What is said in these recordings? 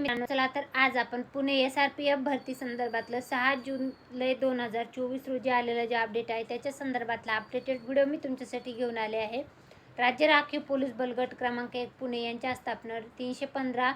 मित्रांनो चला तर आज आपण Pune S R P F भरती संदर्भातलं सहा जुलै दोन हजार चोवीस रोजी आलेलं जे अपडेट आहे त्याच्या संदर्भातला अपडेटेड व्हिडिओ मी तुमच्यासाठी घेऊन आले आहे. राज्य राखीव पोलीस बलगट क्रमांक एक पुणे यांच्या स्थापनेवर तीनशे पंधरा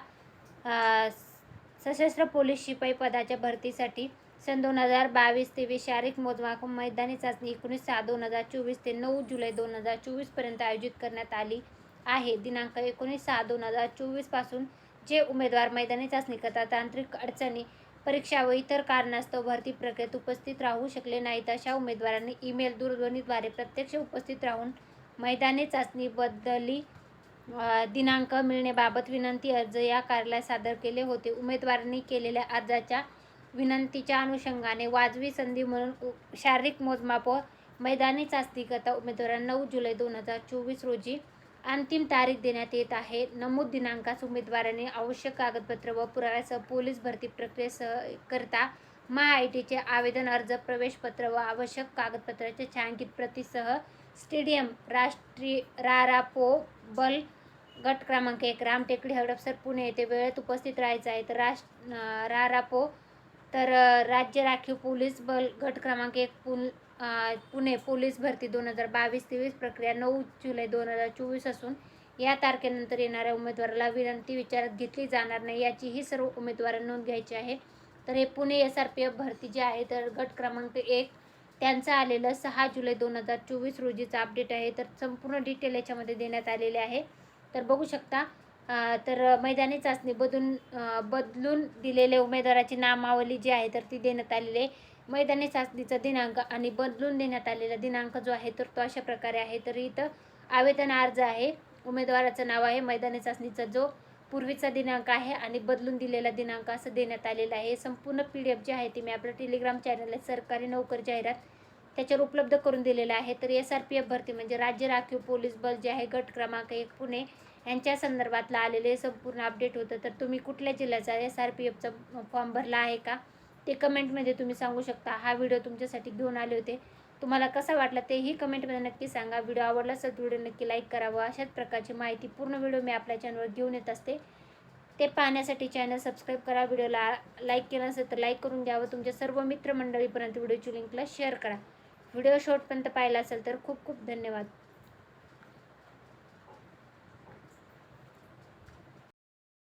सशस्त्र पोलीस शिपाई पदाच्या भरतीसाठी सन दोन हजार बावीस तेवीस शारीरिक मोजमाप मैदानी चाचणी एकोणीस सहा दोन हजार चोवीस ते नऊ जुलै दोन हजार चोवीसपर्यंत आयोजित करण्यात आली आहे. दिनांक एकोणीस सहा दोन हजार चोवीसपासून जे उमेदवार मैदानी चाचणी करता तांत्रिक अडचणी परीक्षा व इतर कारणास्तव भरती प्रक्रियेत उपस्थित राहू शकले नाहीत अशा उमेदवारांनी ईमेल दूरध्वनीद्वारे प्रत्यक्ष उपस्थित राहून मैदानी चाचणी बदली दिनांक मिळण्याबाबत विनंती अर्ज या कार्यालयात सादर केले होते. उमेदवारांनी केलेल्या अर्जाच्या विनंतीच्या अनुषंगाने वाजवी संधी म्हणून शारीरिक मोजमाप व मैदानी चाचणीकरता उमेदवारांना नऊ जुलै दोन हजार चोवीस रोजी अंतिम तारीख देण्यात येत आहे. नमूद दिनांकास उमेदवाराने आवश्यक कागदपत्र व पुराव्यासह पोलीस भरती प्रक्रियेसह करता महाआयटीचे आवेदन अर्ज प्रवेशपत्र व आवश्यक कागदपत्राच्या छायांकित प्रतिसह स्टेडियम राष्ट्रीय रारापो बल गट क्रमांक एक रामटेकडी हडपसर पुणे येथे वेळेत उपस्थित राहायचं आहे. तर राष्ट्र रारापो तर राज्य राखीव पोलीस बल गट क्रमांक एक पुल पुणे पोलीस भरती दोन हजार बावीस तेवीस प्रक्रिया नऊ जुलै दोन हजार चोवीस असून या तारखेनंतर येणाऱ्या उमेदवाराला विनंती विचारात घेतली जाणार नाही याची ही सर्व उमेदवारांना नोंद घ्यायची आहे. तर हे Pune S R P F भरती जे आहे तर गट क्रमांक एक त्यांचं आलेलं सहा जुलै दोन हजार चोवीस रोजीचं अपडेट आहे. तर संपूर्ण डिटेल याच्यामध्ये देण्यात आलेले आहे. तर बघू शकता तर मैदानी चाचणी बदलून बदलून दिलेले उमेदवाराची नामावली जी आहे तर ती देण्यात आलेली आहे. मैदानी चाचणीचा दिनांक आणि बदलून देण्यात आलेला दिनांक जो आहे तर तो अशा प्रकारे आहे. तर इथं आवेदन अर्ज आहे. उमेदवाराचं नाव आहे. मैदानी चाचणीचा जो पूर्वीचा दिनांक आहे आणि बदलून दिलेला दिनांक असं देण्यात आलेला आहे. संपूर्ण पी डी एफ जी आहे ती मी आपल्या टेलिग्राम चॅनल सरकारी नोकर जाहिरात त्याच्यावर उपलब्ध करून दिलेलं आहे. तर एस आर पी एफ भरती म्हणजे राज्य राखीव पोलीस बल जे आहे गट क्रमांक एक पुणे यांच्या संदर्भातला आलेले संपूर्ण अपडेट होतं. तर तुम्ही कुठल्या जिल्ह्याचा एस आर पी एफचा फॉर्म भरला आहे का? ते कमेंटमध्ये तुम्ही सांगू शकता. हा व्हिडिओ तुमच्यासाठी घेऊन आले होते. तुम्हाला कसा वाटला तेही कमेंटमध्ये नक्की सांगा. व्हिडिओ आवडला असेल व्हिडिओ नक्की लाईक करावं. अशाच प्रकारची माहिती पूर्ण व्हिडिओ मी आपल्या चॅनलवर घेऊन येत असते. ते पाहण्यासाठी चॅनल सबस्क्राईब करा. व्हिडिओला लाईक केलं असेल तर लाईक करून द्यावं तुमच्या सर्व मित्रमंडळीपर्यंत व्हिडिओची लिंकला शेअर करा. व्हिडिओ शॉर्टपर्यंत पाहिला असेल तर खूप खूप धन्यवाद.